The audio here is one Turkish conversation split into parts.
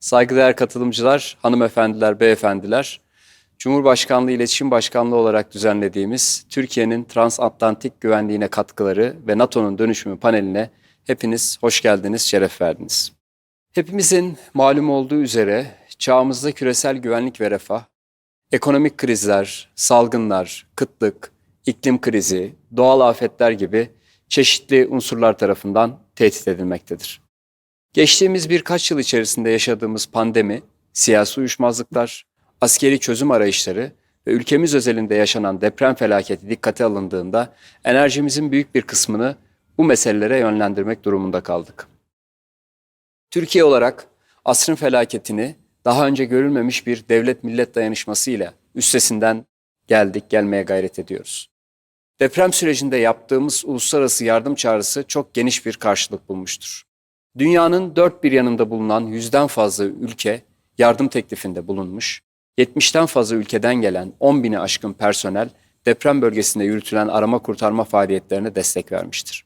Saygıdeğer katılımcılar, hanımefendiler, beyefendiler, Cumhurbaşkanlığı İletişim Başkanlığı olarak düzenlediğimiz Türkiye'nin transatlantik güvenliğine katkıları ve NATO'nun dönüşümü paneline hepiniz hoş geldiniz, şeref verdiniz. Hepimizin malum olduğu üzere çağımızda küresel güvenlik ve refah, ekonomik krizler, salgınlar, kıtlık, iklim krizi, doğal afetler gibi çeşitli unsurlar tarafından tehdit edilmektedir. Geçtiğimiz birkaç yıl içerisinde yaşadığımız pandemi, siyasi uyuşmazlıklar, askeri çözüm arayışları ve ülkemiz özelinde yaşanan deprem felaketi dikkate alındığında enerjimizin büyük bir kısmını bu meselelere yönlendirmek durumunda kaldık. Türkiye olarak asrın felaketini daha önce görülmemiş bir devlet millet dayanışmasıyla üstesinden geldik, gelmeye gayret ediyoruz. Deprem sürecinde yaptığımız uluslararası yardım çağrısı çok geniş bir karşılık bulmuştur. Dünyanın dört bir yanında bulunan yüzden fazla ülke yardım teklifinde bulunmuş, 70'ten fazla ülkeden gelen 10 bini aşkın personel deprem bölgesinde yürütülen arama kurtarma faaliyetlerine destek vermiştir.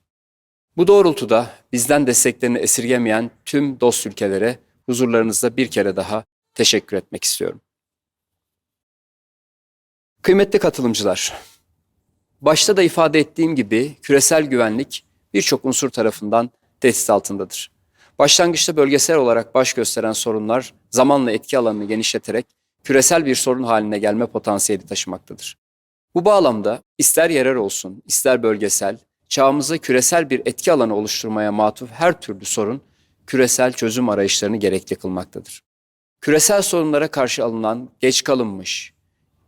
Bu doğrultuda bizden desteklerini esirgemeyen tüm dost ülkelere huzurlarınızda bir kere daha teşekkür etmek istiyorum. Kıymetli katılımcılar, başta da ifade ettiğim gibi küresel güvenlik birçok unsur tarafından tehdit altındadır. Başlangıçta bölgesel olarak baş gösteren sorunlar zamanla etki alanını genişleterek küresel bir sorun haline gelme potansiyeli taşımaktadır. Bu bağlamda ister yerel olsun, ister bölgesel, çağımızda küresel bir etki alanı oluşturmaya matuf her türlü sorun küresel çözüm arayışlarını gerekli kılmaktadır. Küresel sorunlara karşı alınan geç kalınmış,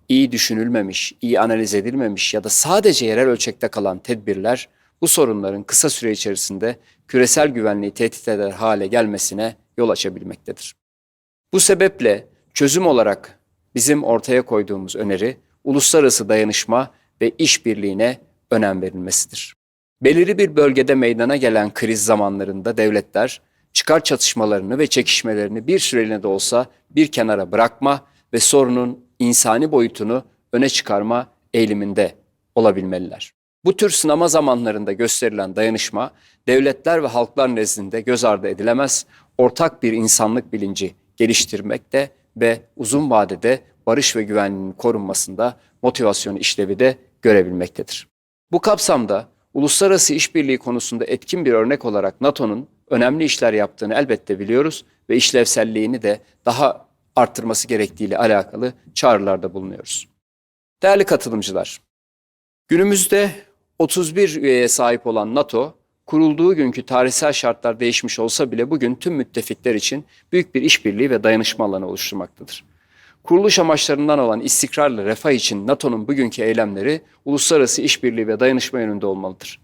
iyi düşünülmemiş, iyi analiz edilmemiş ya da sadece yerel ölçekte kalan tedbirler bu sorunların kısa süre içerisinde küresel güvenliği tehdit eder hale gelmesine yol açabilmektedir. Bu sebeple çözüm olarak bizim ortaya koyduğumuz öneri uluslararası dayanışma ve işbirliğine önem verilmesidir. Belirli bir bölgede meydana gelen kriz zamanlarında devletler çıkar çatışmalarını ve çekişmelerini bir süreliğine de olsa bir kenara bırakma ve sorunun insani boyutunu öne çıkarma eğiliminde olabilmeliler. Bu tür sınama zamanlarında gösterilen dayanışma devletler ve halklar nezdinde göz ardı edilemez, ortak bir insanlık bilinci geliştirmekte ve uzun vadede barış ve güvenliğin korunmasında motivasyon işlevi de görebilmektedir. Bu kapsamda uluslararası işbirliği konusunda etkin bir örnek olarak NATO'nun önemli işler yaptığını elbette biliyoruz ve işlevselliğini de daha arttırması gerektiğiyle alakalı çağrılarda bulunuyoruz. Değerli katılımcılar, günümüzde 31 üyeye sahip olan NATO, kurulduğu günkü tarihsel şartlar değişmiş olsa bile bugün tüm müttefikler için büyük bir işbirliği ve dayanışma alanı oluşturmaktadır. Kuruluş amaçlarından olan istikrarlı refah için NATO'nun bugünkü eylemleri uluslararası işbirliği ve dayanışma yönünde olmalıdır.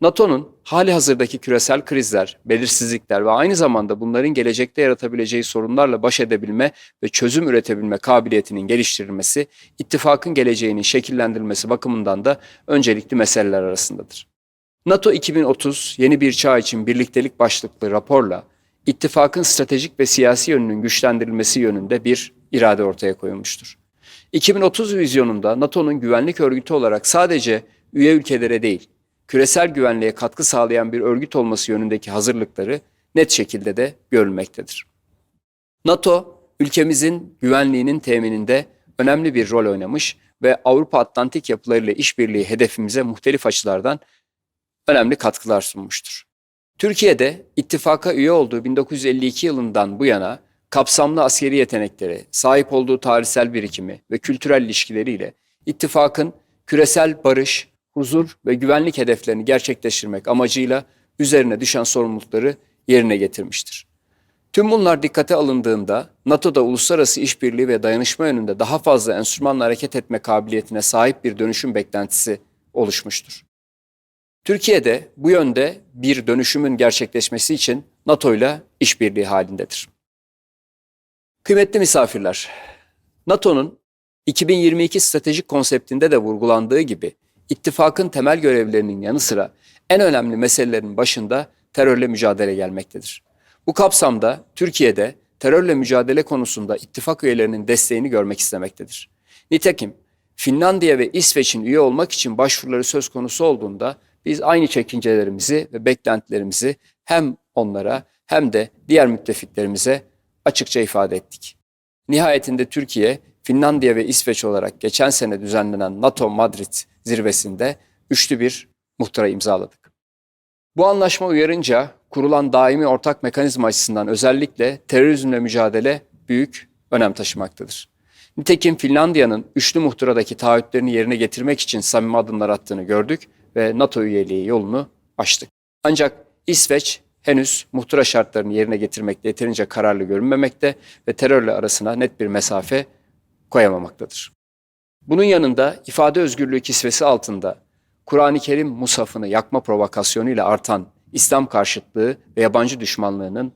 NATO'nun hali hazırdaki küresel krizler, belirsizlikler ve aynı zamanda bunların gelecekte yaratabileceği sorunlarla baş edebilme ve çözüm üretebilme kabiliyetinin geliştirilmesi, ittifakın geleceğinin şekillendirilmesi bakımından da öncelikli meseleler arasındadır. NATO 2030 yeni bir çağ için birliktelik başlıklı raporla ittifakın stratejik ve siyasi yönünün güçlendirilmesi yönünde bir irade ortaya koyulmuştur. 2030 vizyonunda NATO'nun güvenlik örgütü olarak sadece üye ülkelere değil, küresel güvenliğe katkı sağlayan bir örgüt olması yönündeki hazırlıkları net şekilde de görülmektedir. NATO, ülkemizin güvenliğinin temininde önemli bir rol oynamış ve Avrupa Atlantik yapılarıyla işbirliği hedefimize muhtelif açılardan önemli katkılar sunmuştur. Türkiye'de ittifaka üye olduğu 1952 yılından bu yana kapsamlı askeri yetenekleri, sahip olduğu tarihsel birikimi ve kültürel ilişkileriyle ittifakın küresel barış, huzur ve güvenlik hedeflerini gerçekleştirmek amacıyla üzerine düşen sorumlulukları yerine getirmiştir. Tüm bunlar dikkate alındığında NATO'da uluslararası işbirliği ve dayanışma yönünde daha fazla enstrümanla hareket etme kabiliyetine sahip bir dönüşüm beklentisi oluşmuştur. Türkiye'de bu yönde bir dönüşümün gerçekleşmesi için NATO ile işbirliği halindedir. Kıymetli misafirler, NATO'nun 2022 stratejik konseptinde de vurgulandığı gibi ittifakın temel görevlerinin yanı sıra en önemli meselelerin başında terörle mücadele gelmektedir. Bu kapsamda Türkiye'de terörle mücadele konusunda ittifak üyelerinin desteğini görmek istemektedir. Nitekim Finlandiya ve İsveç'in üye olmak için başvuruları söz konusu olduğunda biz aynı çekincelerimizi ve beklentilerimizi hem onlara hem de diğer müttefiklerimize açıkça ifade ettik. Nihayetinde Türkiye, Finlandiya ve İsveç olarak geçen sene düzenlenen NATO Madrid zirvesinde üçlü bir muhtıra imzaladık. Bu anlaşma uyarınca kurulan daimi ortak mekanizma açısından özellikle terörizmle mücadele büyük önem taşımaktadır. Nitekim Finlandiya'nın üçlü muhtıradaki taahhütlerini yerine getirmek için samimi adımlar attığını gördük ve NATO üyeliği yolunu açtık. Ancak İsveç henüz muhtıra şartlarını yerine getirmekte yeterince kararlı görünmemekte ve terörle arasına net bir mesafe koyamamaktadır. Bunun yanında ifade özgürlüğü kisvesi altında Kur'an-ı Kerim musafını yakma provokasyonuyla artan İslam karşıtlığı ve yabancı düşmanlığının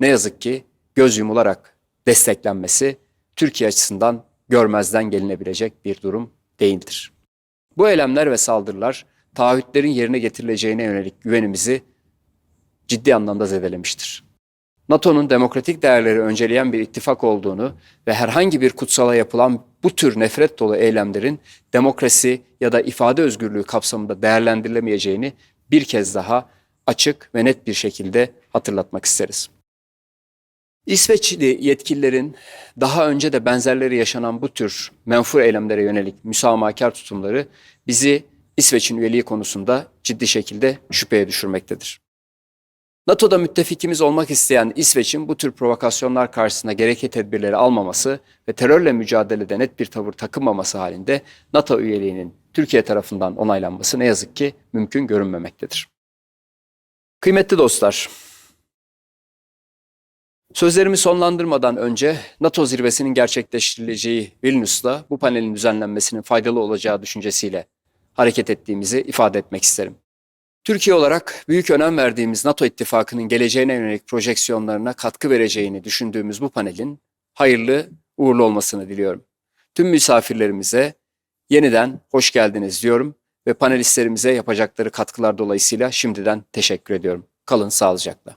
ne yazık ki göz yumularak desteklenmesi Türkiye açısından görmezden gelinebilecek bir durum değildir. Bu eylemler ve saldırılar taahhütlerin yerine getirileceğine yönelik güvenimizi ciddi anlamda zedelemiştir. NATO'nun demokratik değerleri önceleyen bir ittifak olduğunu ve herhangi bir kutsala yapılan bu tür nefret dolu eylemlerin demokrasi ya da ifade özgürlüğü kapsamında değerlendirilemeyeceğini bir kez daha açık ve net bir şekilde hatırlatmak isteriz. İsveçli yetkililerin daha önce de benzerleri yaşanan bu tür menfur eylemlere yönelik müsamahakar tutumları bizi İsveç'in üyeliği konusunda ciddi şekilde şüpheye düşürmektedir. NATO'da müttefikimiz olmak isteyen İsveç'in bu tür provokasyonlar karşısında gerekli tedbirleri almaması ve terörle mücadelede net bir tavır takınmaması halinde NATO üyeliğinin Türkiye tarafından onaylanması ne yazık ki mümkün görünmemektedir. Kıymetli dostlar, Sözlerimi sonlandırmadan önce NATO zirvesinin gerçekleştirileceği Vilnius'ta bu panelin düzenlenmesinin faydalı olacağı düşüncesiyle hareket ettiğimizi ifade etmek isterim. Türkiye olarak büyük önem verdiğimiz NATO ittifakının geleceğine yönelik projeksiyonlarına katkı vereceğini düşündüğümüz bu panelin hayırlı, uğurlu olmasını diliyorum. Tüm misafirlerimize yeniden hoş geldiniz diyorum ve panelistlerimize yapacakları katkılar dolayısıyla şimdiden teşekkür ediyorum. Kalın sağlıcakla.